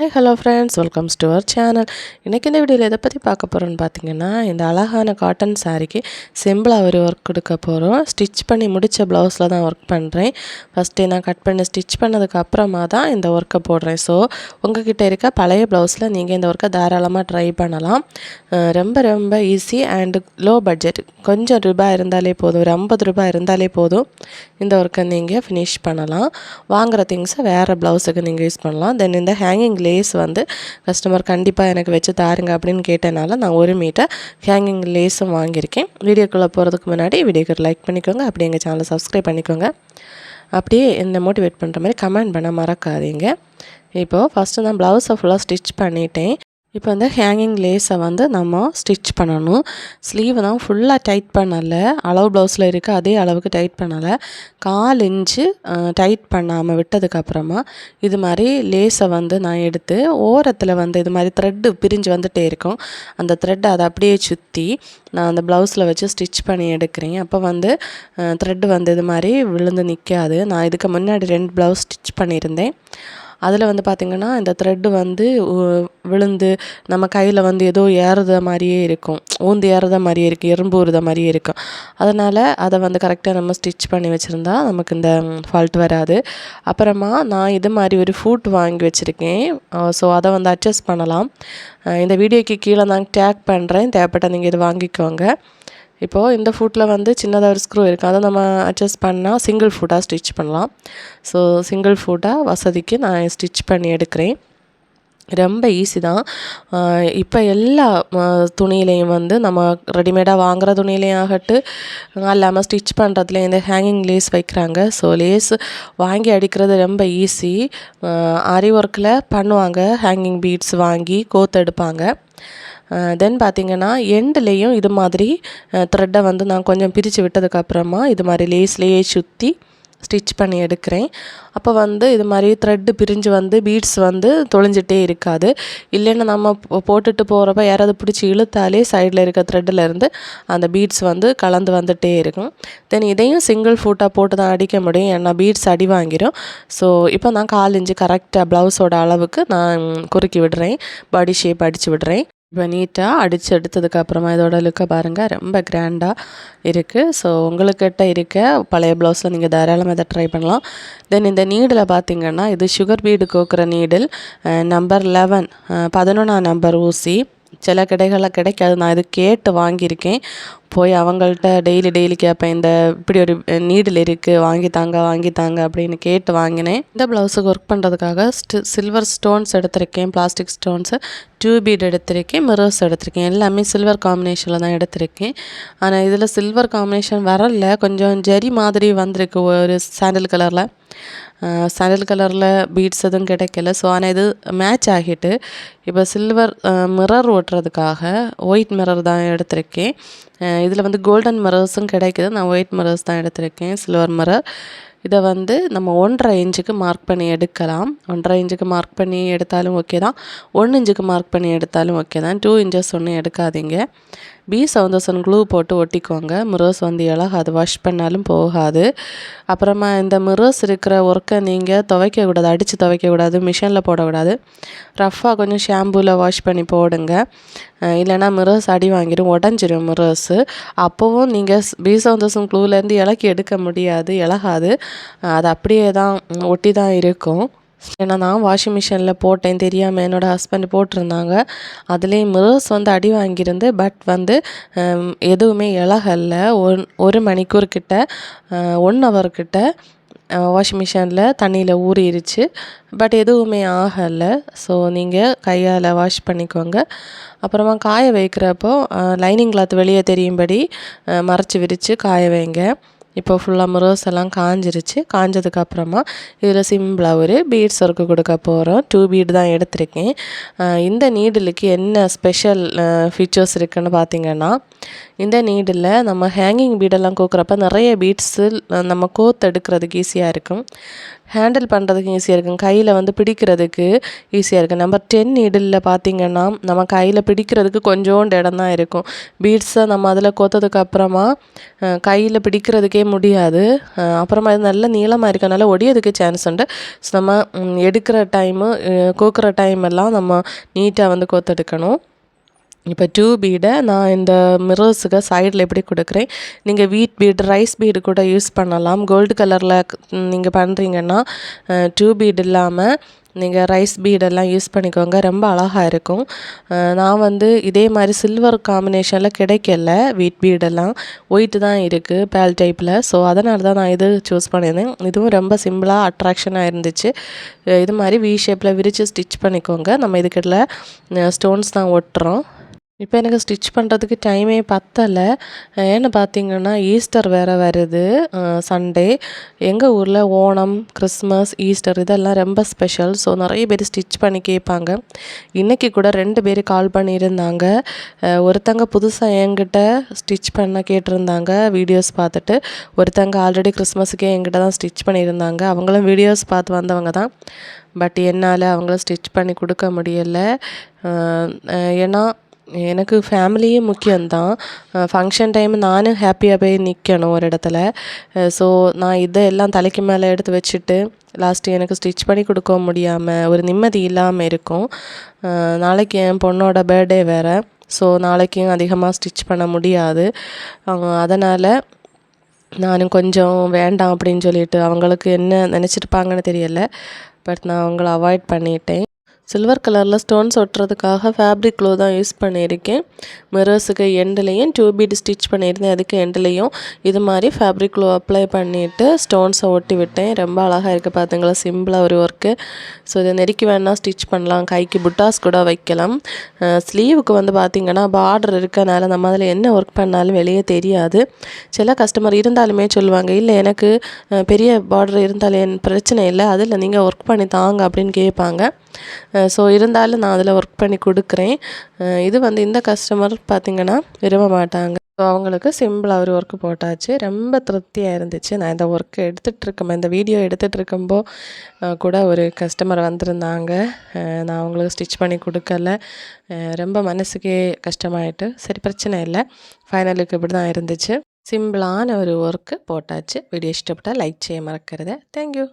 Hi hello friends welcomes to our channel இன்றைக்கி இந்த வீடியோவில் எதை பற்றி பார்க்க போகிறோன்னு பார்த்தீங்கன்னா இந்த அழகான காட்டன் சாரீக்கு சிம்பிளாக ஒரு ஒர்க் கொடுக்க போகிறோம் ஸ்டிச் பண்ணி முடித்த ப்ளவுஸில் தான் ஒர்க் பண்ணுறேன் ஃபஸ்ட்டு நான் கட் பண்ணி ஸ்டிச் பண்ணதுக்கு அப்புறமா தான் இந்த ஒர்க்கை போடுறேன். ஸோ உங்ககிட்ட இருக்க பழைய ப்ளவுஸில் நீங்கள் இந்த ஒர்க்கை தாராளமாக ட்ரை பண்ணலாம். ரொம்ப ரொம்ப ஈஸி அண்டு லோ பட்ஜெட் கொஞ்சம் ரூபாய் இருந்தாலே போதும். ஒரு ஐம்பது ரூபாய் இருந்தாலே போதும். இந்த ஒர்க்கை நீங்கள் ஃபினிஷ் பண்ணலாம். வாங்குகிற திங்ஸை வேறு ப்ளவுஸுக்கு நீங்கள் யூஸ் பண்ணலாம். தென் இந்த ஹேங்கிங் லேஸ் வந்து கஸ்டமர் கண்டிப்பாக எனக்கு வச்சு தாருங்க அப்படின்னு கேட்டனால நான் ஒரு மீட்டர் ஹேங்கிங் லேஸும் வாங்கியிருக்கேன். வீடியோக்குள்ளே போகிறதுக்கு முன்னாடி வீடியோக்கு லைக் பண்ணிக்கோங்க. அப்படி எங்கள் சேனலை சப்ஸ்கிரைப் பண்ணிக்கோங்க. அப்படியே என்னை மோட்டிவேட் பண்ணுற மாதிரி கமெண்ட் பண்ண மறக்காதீங்க. இப்போது ஃபஸ்ட்டு நான் ப்ளவுஸை ஃபுல்லாக ஸ்டிச் பண்ணிட்டேன். இப்போ வந்து ஹேங்கிங் லேஸை வந்து நம்ம ஸ்டிச் பண்ணணும். ஸ்லீவ் தான் ஃபுல்லாக டைட் பண்ணலை. அளவு ப்ளவுஸில் இருக்க அதே அளவுக்கு டைட் பண்ணலை. கால் இன்ச்சு டைட் பண்ணாமல் விட்டதுக்கப்புறமா இது மாதிரி லேஸை வந்து நான் எடுத்து ஓரத்தில் வந்து இது மாதிரி த்ரெட்டு பிரிஞ்சு வந்துட்டே இருக்கும். அந்த த்ரெட்டை அதை அப்படியே சுற்றி நான் அந்த ப்ளவுஸில் வச்சு ஸ்டிச் பண்ணி எடுக்கிறேன். அப்போ வந்து த்ரெட்டு வந்து இது மாதிரி விழுந்து நிற்காது நான் இதுக்கு முன்னாடி ரெண்டு ப்ளவுஸ் ஸ்டிச் பண்ணியிருந்தேன். அதில் வந்து பார்த்திங்கன்னா இந்த த்ரெட்டு வந்து விழுந்து நம்ம கையில் வந்து ஏதோ ஏறுத மாதிரியே இருக்கும். ஊந்து ஏறுத மாதிரியே இருக்குது எறும்பு ஊறுத மாதிரியே இருக்கும் அதனால் அதை வந்து கரெக்டாக நம்ம ஸ்டிச் பண்ணி வச்சுருந்தா நமக்கு இந்த ஃபால்ட் வராது. அப்புறமா நான் இது மாதிரி ஒரு ஃபூட் வாங்கி வச்சுருக்கேன். ஸோ அதை வந்து அட்ஜஸ்ட் பண்ணலாம். இந்த வீடியோக்கு கீழே நான் டேக் பண்ணுறேன் தேவைப்பட்ட நீங்கள் இது வாங்கிக்கோங்க. இப்போது இந்த ஃபுட்டில் வந்து சின்னதாக ஒரு ஸ்க்ரூ இருக்குது அதை நம்ம அட்ஜஸ்ட் பண்ணால் சிங்கிள் ஃபுட்டாக ஸ்டிச் பண்ணலாம். ஸோ சிங்கிள் ஃபுட்டாக வசதிக்கு நான் ஸ்டிச் பண்ணி எடுக்கிறேன். ரொம்ப ஈஸி தான். இப்போ எல்லா துணியிலையும் வந்து நம்ம ரெடிமேடாக வாங்குகிற துணியிலையும் ஆகட்டும் இல்லாமல் ஸ்டிச் பண்ணுறதுல இந்த ஹேங்கிங் லேஸ் வைக்கிறாங்க. ஸோ லேஸ் வாங்கி அடிக்கிறது ரொம்ப ஈஸி ஆரி ஒர்க்கில் பண்ணுவாங்க. ஹேங்கிங் பீட்ஸ் வாங்கி கோத்து எடுப்பாங்க. தென் பார்த்தீங்கன்னா எண்ட்லேயும் இது மாதிரி த்ரெட்டை வந்து நான் கொஞ்சம் பிரித்து விட்டதுக்கப்புறமா இது மாதிரி லேஸ்லேயே சுற்றி ஸ்டிச் பண்ணி எடுக்கிறேன். அப்போ வந்து இது மாதிரி த்ரெட்டு பிரிஞ்சு வந்து பீட்ஸ் வந்து தொலைஞ்சிட்டே இருக்காது. இல்லைன்னா நம்ம போ- போட்டுட்டு போகிறப்ப யாராவது பிடிச்சி இழுத்தாலே சைடில் இருக்க த்ரெட்டிலேருந்து அந்த பீட்ஸ் வந்து கலந்து வந்துட்டே இருக்கும். தென் இதையும் சிங்கிள் ஃபூட்டாக போட்டு தான் அடிக்க முடியும். ஏன்னா பீட்ஸ் அடி வாங்கிடும் ஸோ இப்போ நான் கால் இன்ச்சு கரெக்டாக ப்ளவுஸோட அளவுக்கு நான் குறுக்கி விடுறேன். பாடி ஷேப் அடித்து விடுறேன். இப்போ நீட்டாக அடித்து எடுத்ததுக்கப்புறமா இதோட லுக்கை பாருங்கள் ரொம்ப கிராண்டாக இருக்குது ஸோ உங்களுக்கிட்ட இருக்க பழைய ப்ளவுஸில் நீங்கள் தாராளமாக இதை ட்ரை பண்ணலாம். தென் இந்த நீடில் பார்த்தீங்கன்னா இது சுகர் பீடு கோக்குற நீடில் நம்பர் லெவன் பதினொன்றாம் நம்பர் ஊசி. சில கடைகளில் கிடைக்காது. நான் இது கேட்டு வாங்கியிருக்கேன். போய் அவங்கள்ட்ட டெய்லி டெய்லி கேட்பேன். இந்த இப்படி ஒரு நீடில் இருக்குது வாங்கித்தாங்க வாங்கித்தாங்க அப்படின்னு கேட்டு வாங்கினேன். இந்த ப்ளவுஸுக்கு ஒர்க் பண்ணுறதுக்காக ஸ்டி சில்வர் ஸ்டோன்ஸ் எடுத்திருக்கேன். பிளாஸ்டிக் ஸ்டோன்ஸு டியூ பீட் எடுத்திருக்கேன். மிரர்ஸ் எடுத்திருக்கேன். எல்லாமே சில்வர் காம்பினேஷனில் தான் எடுத்திருக்கேன். ஆனால் இதில் சில்வர் காம்பினேஷன் வரல. கொஞ்சம் ஜெரி மாதிரி வந்திருக்கு. ஒரு சாண்டில் கலரில் சாண்டல் கலரில் பீட்ஸ் எதுவும் கிடைக்கல. ஸோ ஆனால் இது மேட்ச் ஆகிட்டு இப்போ சில்வர் மிரர் ஓட்டுறதுக்காக ஒயிட் மிரர் தான் எடுத்திருக்கேன். இதில் வந்து கோல்டன் மிரர்ஸும் கிடைக்குது. நான் ஒயிட் மிரர்ஸ் தான் எடுத்திருக்கேன் சில்வர் மிரர் இதை வந்து நம்ம ஒன்றரை இன்ச்சுக்கு மார்க் பண்ணி எடுக்கலாம். ஒன்றரை இன்ச்சுக்கு மார்க் பண்ணி எடுத்தாலும் ஓகே தான். ஒன்று இன்ச்சுக்கு மார்க் பண்ணி எடுத்தாலும் ஓகே தான். டூ இன்ச்சஸ் ஒன்றும் எடுக்காதீங்க. பி சவுந்தசன் க்ளூ போட்டு ஒட்டிக்கோங்க. மிரர்ஸ் வந்து இழகாது வாஷ் பண்ணாலும் போகாது. அப்புறமா இந்த மிரர்ஸ் இருக்கிற ஒர்க்கை நீங்கள் துவைக்கக்கூடாது அடித்து துவைக்கக்கூடாது மிஷினில் போடக்கூடாது. ரஃப்பாக கொஞ்சம் ஷாம்பூவில் வாஷ் பண்ணி போடுங்க. இல்லைனா இல்லைன்னா மிரர்ஸ் அடி வாங்கிடும் உடஞ்சிரும் மிரர்ஸு. அப்போவும் நீங்கள் பி சவுந்தசன் க்ளூலேருந்து இலக்கி எடுக்க முடியாது இழகாது அது அப்படியே தான் ஒட்டி தான் இருக்கும். ஏன்னா நான் வாஷிங் மிஷினில் போட்டேன். தெரியாமல் என்னோடய ஹஸ்பண்ட் போட்டிருந்தாங்க. அதுலேயும் மிரர்ஸ் வந்து அடி வாங்கியிருந்து பட் வந்து எதுவுமே இலகல்ல ஒன் ஒரு மணிக்கூர் கிட்ட ஒன் ஹவர் கிட்ட வாஷிங் மிஷினில் தண்ணியில் ஊறிடுச்சு பட் எதுவுமே ஆகலை ஸோ நீங்கள் கையால் வாஷ் பண்ணிக்கோங்க. அப்புறமா காய வைக்கிறப்போ லைனிங் கிளாத் வெளியே தெரியும்படி மறைச்சி விரித்து காய வைங்க. இப்போ ஃபுல்லாக மிரர்ஸ் எல்லாம் காஞ்சிருச்சு. காஞ்சதுக்கப்புறமா இதில் சிம்பிளாக ஒரு பீட்ஸ் ஒர்க்கு கொடுக்க போகிறோம் டூ பீட் தான் எடுத்திருக்கேன். இந்த நீடிலுக்கு என்ன ஸ்பெஷல் ஃபீச்சர்ஸ் இருக்குதுன்னு பார்த்தீங்கன்னா இந்த நீடில் நம்ம ஹேங்கிங் பீடெல்லாம் கோக்குறப்ப நிறைய பீட்ஸு நம்ம கோத்து எடுக்கிறதுக்கு ஈஸியாக இருக்கும். ஹேண்டில் பண்ணுறதுக்கு ஈஸியாக இருக்கும். கையில் வந்து பிடிக்கிறதுக்கு ஈஸியாக இருக்கும். நம்பர் டென் நீடிலில் பார்த்தீங்கன்னா நம்ம கையில் பிடிக்கிறதுக்கு கொஞ்சோண்டு இடம் தான் இருக்கும். பீட்ஸை நம்ம அதில் கொத்ததுக்கு அப்புறமா கையில் பிடிக்கிறதுக்கே முடியாது. அப்புறமா இது நல்ல நீளமாக இருக்கனால ஒடியதுக்கு சான்ஸ் உண்டு. ஸோ நம்ம எடுக்கிற டைமு கோக்குற டைம் எல்லாம் நம்ம நீட்டாக வந்து கோத்தெடுக்கணும். இப்போ டூ பீடை நான் இந்த மிரர்ஸுக்கு சைடில் எப்படி கொடுக்குறேன்? நீங்கள் வீட் பீடு ரைஸ் பீடு கூட யூஸ் பண்ணலாம். கோல்டு கலரில் நீங்கள் பண்ணுறீங்கன்னா டூ பீடு இல்லாமல் நீங்கள் ரைஸ் பீடெல்லாம் யூஸ் பண்ணிக்கோங்க. ரொம்ப அழகாக இருக்கும். நான் வந்து இதே மாதிரி சில்வர் காம்பினேஷனில் கிடைக்கல வீட் பீடெல்லாம் ஒயிட்டு தான் இருக்குது பேல் டைப்பில் ஸோ அதனால தான் நான் இது சூஸ் பண்ணியிருந்தேன். இதுவும் ரொம்ப சிம்பிளாக அட்ராக்ஷனாக இருந்துச்சு. இது மாதிரி வி ஷேப்பில் விரித்து ஸ்டிச் பண்ணிக்கோங்க. நம்ம இதுக்கிட்ட ஸ்டோன்ஸ் தான் ஒட்டுறோம். இப்போ எனக்கு ஸ்டிச் பண்ணுறதுக்கு டைமே பத்தலை. ஏன்னு பார்த்தீங்கன்னா ஈஸ்டர் வேறு வருது. சண்டே எங்கள் ஊரில் ஓணம் கிறிஸ்மஸ் ஈஸ்டர் இதெல்லாம் ரொம்ப ஸ்பெஷல் ஸோ நிறைய பேர் ஸ்டிச் பண்ணி கேட்பாங்க. இன்றைக்கி கூட ரெண்டு பேர் கால் பண்ணியிருந்தாங்க. ஒருத்தங்க புதுசாக என்கிட்ட ஸ்டிச் பண்ண கேட்டிருந்தாங்க. வீடியோஸ் பார்த்துட்டு. ஒருத்தங்க ஆல்ரெடி கிறிஸ்மஸுக்கே என்கிட்ட தான் ஸ்டிச் பண்ணியிருந்தாங்க. அவங்களும் வீடியோஸ் பார்த்து வந்தவங்க தான். பட் என்னால் அவங்கள ஸ்டிச் பண்ணி கொடுக்க முடியலை. ஏன்னா எனக்கு ஃபேமிலியும் முக்கியம்தான். ஃபங்க்ஷன் டைம் நானும் ஹாப்பியாக போய் நிற்கணும் ஒரு இடத்துல. ஸோ நான் இதை எல்லாம் தலைக்கு மேலே எடுத்து வச்சுட்டு லாஸ்ட்டு எனக்கு ஸ்டிச் பண்ணி கொடுக்க முடியாமல் ஒரு நிம்மதி இல்லாமல் இருக்கும். நாளைக்கு என் பொண்ணோட பர்த்டே வேறு. ஸோ நாளைக்கும் அதிகமாக ஸ்டிச் பண்ண முடியாது. அதனால் நானும் கொஞ்சம் வேண்டாம் அப்படின்னு சொல்லிட்டு அவங்களுக்கு என்ன நினச்சிருப்பாங்கன்னு தெரியல. பட் நான் அவங்கள அவாய்ட் பண்ணிட்டேன். சில்வர் கலரில் ஸ்டோன்ஸ் ஒட்டுறதுக்காக ஃபேப்ரிக் க்ளோ தான் யூஸ் பண்ணியிருக்கேன். மிரர்ஸுக்கு எண்டுலேயும் டூ பீட் ஸ்டிச் பண்ணியிருந்தேன். அதுக்கு எண்டுலேயும் இது மாதிரி ஃபேப்ரிக் க்ளோ அப்ளை பண்ணிவிட்டு ஸ்டோன்ஸை ஒட்டி விட்டேன். ரொம்ப அழகாக இருக்குது பார்த்துங்களா சிம்பிளாக ஒரு ஒர்க்கு ஸோ இதை நெருக்கி வேணால் ஸ்டிச் பண்ணலாம். கைக்கு புட்டாஸ் கூட வைக்கலாம். ஸ்லீவுக்கு வந்து பார்த்திங்கன்னா பார்டர் இருக்கனால நம்ம அதில் என்ன ஒர்க் பண்ணாலும் வெளியே தெரியாது. சில கஸ்டமர் இருந்தாலுமே சொல்லுவாங்க இல்லை எனக்கு பெரிய பார்டர் இருந்தாலும் என் பிரச்சனை இல்லை. அதில் நீங்கள் ஒர்க் பண்ணி தாங்க அப்படின்னு கேட்பாங்க. ஸோ இருந்தாலும் நான் அதில் ஒர்க் பண்ணி கொடுக்குறேன். இது வந்து இந்த கஸ்டமர் பார்த்திங்கன்னா விரும்ப மாட்டாங்க. ஸோ அவங்களுக்கு சிம்பிளாக ஒரு ஒர்க்கு போட்டாச்சு. ரொம்ப திருப்தியாக இருந்துச்சு. நான் இந்த ஒர்க்கு எடுத்துகிட்டு இந்த வீடியோ எடுத்துகிட்ருக்கும்போ கூட ஒரு கஸ்டமர் வந்திருந்தாங்க. நான் அவங்களுக்கு ஸ்டிச் பண்ணி கொடுக்கல. ரொம்ப மனசுக்கே கஷ்டமாயிட்டு சரி பிரச்சனை இல்லை. ஃபைனலுக்கு இப்படி தான் இருந்துச்சு. சிம்பிளான ஒரு ஒர்க்கு போட்டாச்சு. வீடியோ இஷ்டப்பட்டால் லைக் செய்ய மறக்கிறத. தேங்க்யூ